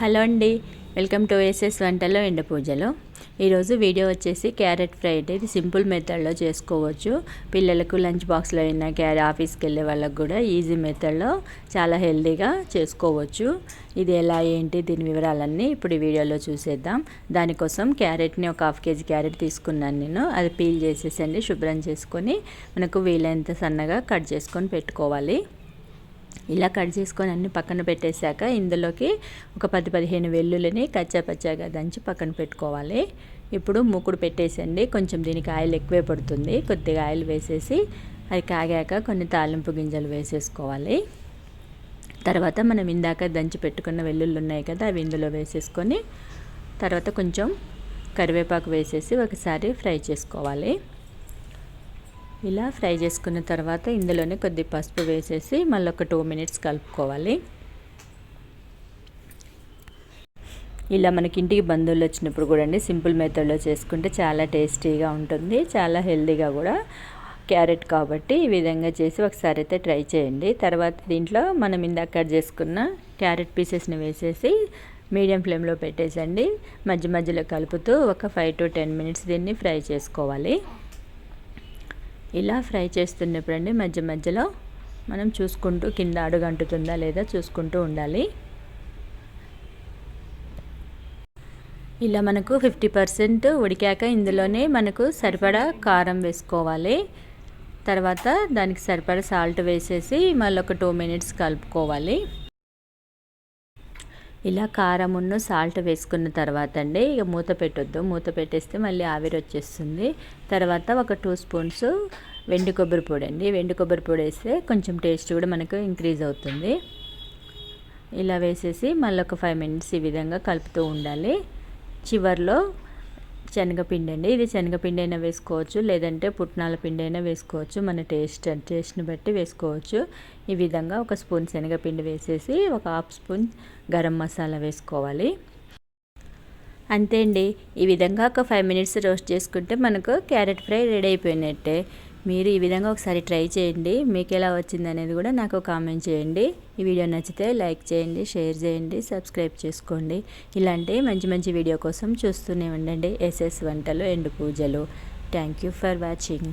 Hello అండి welcome to SS వంటలో ఎండ పూజలో. ఈరోజు వీడియో వచ్చేసి క్యారెట్ ఫ్రై ఇది సింపుల్ మెథడ్లో చేసుకోవచ్చు. పిల్లలకు లంచ్ బాక్స్లో అయినా క్యారెట్ ఆఫీస్కి వెళ్ళే వాళ్ళకు కూడా ఈజీ మెథడ్లో చాలా హెల్దీగా చేసుకోవచ్చు. ఇది ఎలా ఏంటి దీని వివరాలన్నీ ఇప్పుడు ఈ వీడియోలో చూసేద్దాం. దానికోసం క్యారెట్ని ఒక హాఫ్ కేజీ క్యారెట్ తీసుకున్నాను నేను. అది పీల్ చేసేసండి శుభ్రం చేసుకొని మనకు వీలైనంత సన్నగా కట్ చేసుకొని పెట్టుకోవాలి. ఇలా కట్ చేసుకొని అన్ని పక్కన పెట్టేశాక ఇందులోకి ఒక పది పదిహేను వెల్లుల్లిని కచ్చాపచ్చాగా దంచి పక్కన పెట్టుకోవాలి. ఇప్పుడు మూకుడు పెట్టేసండి కొంచెం దీనికి ఆయిల్ ఎక్కువే పడుతుంది. కొద్దిగా ఆయిల్ వేసేసి అది కాగాక కొన్ని తాలింపు గింజలు వేసేసుకోవాలి. తర్వాత మనం ఇందాక దంచి పెట్టుకున్న వెల్లుల్లి ఉన్నాయి కదా అవి ఇందులో వేసేసుకొని తర్వాత కొంచెం కరివేపాకు వేసేసి ఒకసారి ఫ్రై చేసుకోవాలి. ఇలా ఫ్రై చేసుకున్న తర్వాత ఇందులోనే కొద్ది పసుపు వేసేసి మళ్ళీ ఒక టూ మినిట్స్ కలుపుకోవాలి. ఇలా మనకి ఇంటికి బంధువులు వచ్చినప్పుడు కూడా అండి సింపుల్ మెథడ్లో చేసుకుంటే చాలా టేస్టీగా ఉంటుంది చాలా హెల్దీగా కూడా. క్యారెట్ కాబట్టి ఈ విధంగా చేసి ఒకసారి అయితే ట్రై చేయండి. తర్వాత దీంట్లో మనం ఇందాక కట్ చేసుకున్న క్యారెట్ పీసెస్ని వేసేసి మీడియం ఫ్లేమ్లో పెట్టేసండి. మధ్య మధ్యలో కలుపుతూ ఒక ఫైవ్ టు టెన్ మినిట్స్ దీన్ని ఫ్రై చేసుకోవాలి. ఇలా ఫ్రై చేస్తున్నప్పుడండి మధ్య మధ్యలో మనం చూసుకుంటూ కింద అడుగంటుతుందా లేదా చూసుకుంటూ ఉండాలి. ఇలా మనకు ఫిఫ్టీ పర్సెంట్ ఉడికాక ఇందులోనే మనకు సరిపడా కారం వేసుకోవాలి. తర్వాత దానికి సరిపడా సాల్ట్ వేసేసి మళ్ళీ ఒక టూ మినిట్స్ కలుపుకోవాలి. ఇలా కారమును సాల్ట్ వేసుకున్న తర్వాత అండి ఇక మూత పెట్టొద్దు. మూత పెట్టేస్తే మళ్ళీ ఆవిరి వచ్చేస్తుంది. తర్వాత ఒక టూ స్పూన్స్ వెండి కొబ్బరి పొడి అండి. వెండి కొబ్బరి పొడి వేస్తే కొంచెం టేస్ట్ కూడా మనకు ఇంక్రీజ్ అవుతుంది. ఇలా వేసేసి మళ్ళీ ఒక ఫైవ్ మినిట్స్ ఈ విధంగా కలుపుతూ ఉండాలి. చివరిలో శనగపిండి అండి ఇది శనగపిండి అయినా వేసుకోవచ్చు లేదంటే పుట్నాల పిండి అయినా వేసుకోవచ్చు. మన టేస్ట్ టేస్ట్ని బట్టి వేసుకోవచ్చు. ఈ విధంగా ఒక స్పూన్ శనగపిండి వేసేసి ఒక హాఫ్ స్పూన్ గరం మసాలా వేసుకోవాలి. అంతే అండి. ఈ విధంగా ఒక ఫైవ్ మినిట్స్ రోస్ట్ చేసుకుంటే మనకు క్యారెట్ ఫ్రై రెడీ అయిపోయినట్టే. మీరు ఈ విధంగా ఒకసారి ట్రై చేయండి. మీకు ఎలా వచ్చింది అనేది కూడా నాకు కామెంట్ చేయండి. ఈ వీడియో నచ్చితే లైక్ చేయండి షేర్ చేయండి సబ్స్క్రైబ్ చేసుకోండి. ఇలాంటి మంచి మంచి వీడియో కోసం చూస్తూనే ఉండండి. ఎస్ఎస్ వంటలు ఎండు పూజలు. Thank you for watching.